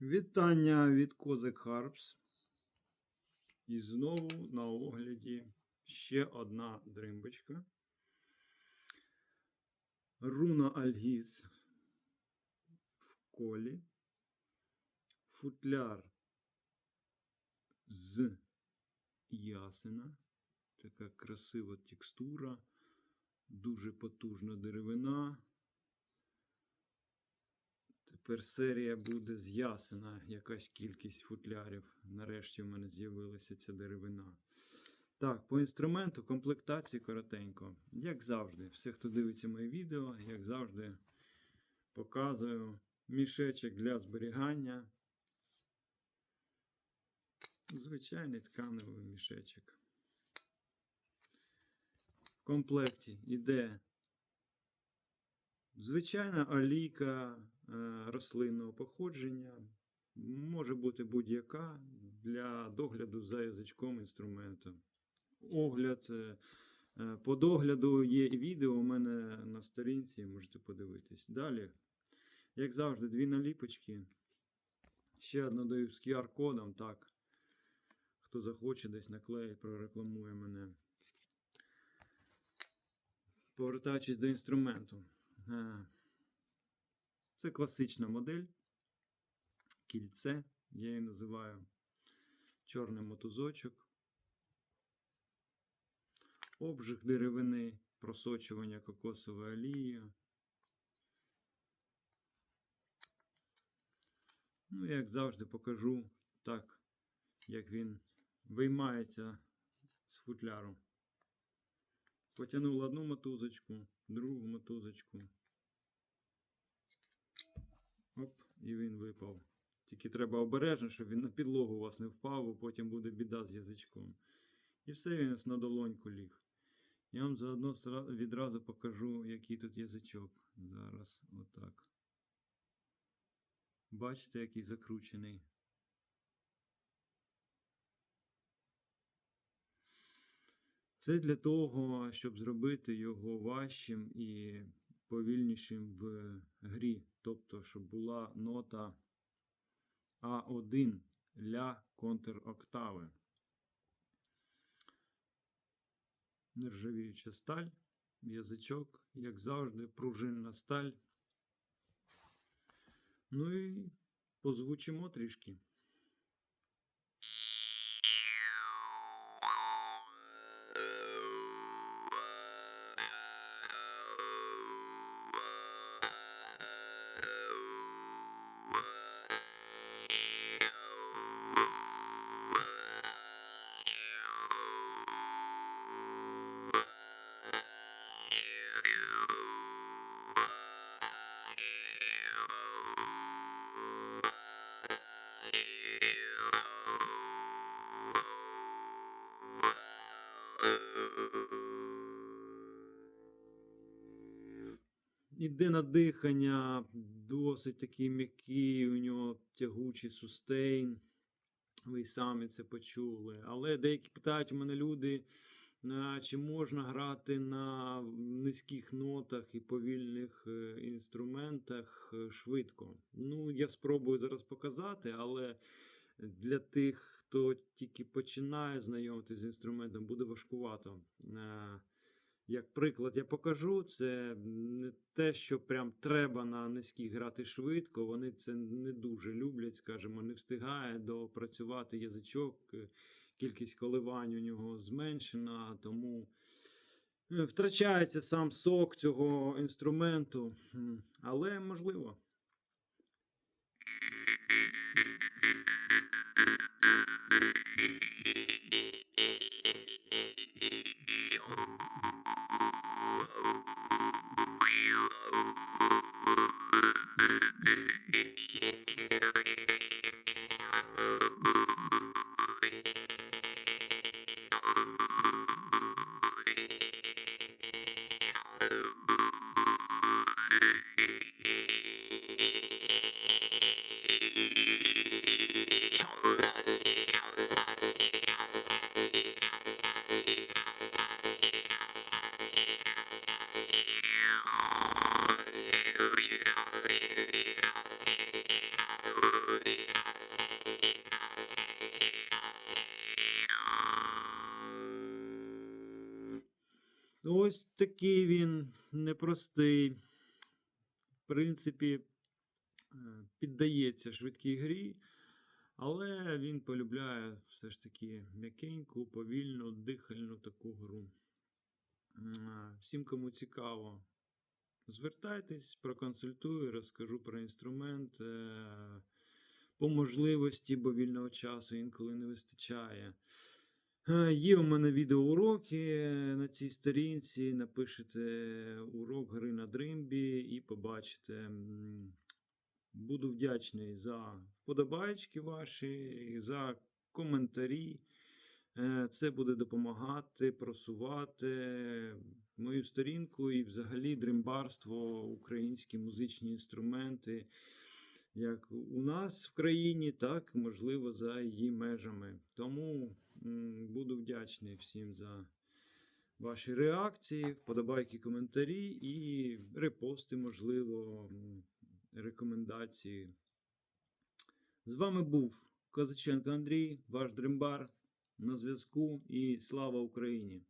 Вітання від Козик Харпс. І знову на огляді ще одна дримбочка. Руна Альгіз в колі. Футляр з ясена. Така красива текстура, дуже потужна деревина. Тепер серія буде з якась кількість футлярів. Нарешті в мене з'явилася ця деревина. Так, по інструменту комплектації коротенько. Як завжди, все, хто дивиться моє відео, як завжди, показую мішечок для зберігання. Звичайний тканевий мішечок. В комплекті йде Звичайна олійка рослинного походження може бути будь-яка для догляду за язичком інструменту. Огляд, е, е, по догляду є відео у мене на сторінці, можете подивитись. Далі, як завжди, дві наліпочки. Ще одну даю з QR-кодом, так. Хто захоче, десь наклеїть, прорекламує мене. Повертаючись до інструменту. Це класична модель. Кільце, я її називаю. Чорний мотузочок. Обжиг деревини, просочування кокосовою олією. Ну, як завжди, покажу так, як він виймається з футляру. Потягнув одну мотузочку, другу мотузочку. Оп, і він випав. Тільки треба обережно, щоб він на підлогу у вас не впав, бо потім буде біда з язичком. І все він на долоньку ліг. Я вам заодно відразу покажу, який тут язичок. Зараз отак. Бачите, який закручений. Це для того, щоб зробити його важчим і повільнішим в грі. Тобто, щоб була нота А1 ля контроктави. Нержавіюча сталь, язичок, як завжди, пружинна сталь. Ну і позвучимо трішки. Іде на дихання, досить такий м'який, у нього тягучий сустейн. Ви самі це почули. Але деякі питають у мене люди, чи можна грати на низьких нотах і повільних е, інструментах е, швидко. Ну, я спробую зараз показати, але для тих, хто тільки починає знайомитися з інструментом, буде важкувато. Як приклад, я покажу, це не те, що прям треба на низьких грати швидко. Вони це не дуже люблять, скажімо, не встигає допрацювати язичок, е, кількість коливань у нього зменшена, тому е, втрачається сам сок цього інструменту. Але можливо. Такий він непростий. В принципі, е, піддається швидкій грі, але він полюбляє все ж таки м'якеньку, повільну, дихальну таку гру. Всім, кому цікаво, звертайтесь, проконсультую, розкажу про інструмент. е, По можливості, бо вільного часу інколи не вистачає. Е, Є у мене відеоуроки на цій сторінці. Напишете урок гри на дримбі і побачите. Буду вдячний за вподобайки ваші, за коментарі. Е, Це буде допомагати просувати мою сторінку і взагалі дримбарство, українські музичні інструменти, як у нас в країні, так можливо за її межами. Тому буду вдячний всім за ваші реакції, вподобайки, коментарі і репости, можливо, рекомендації. З вами був Козаченко Андрій, ваш дрембар на зв'язку і слава Україні!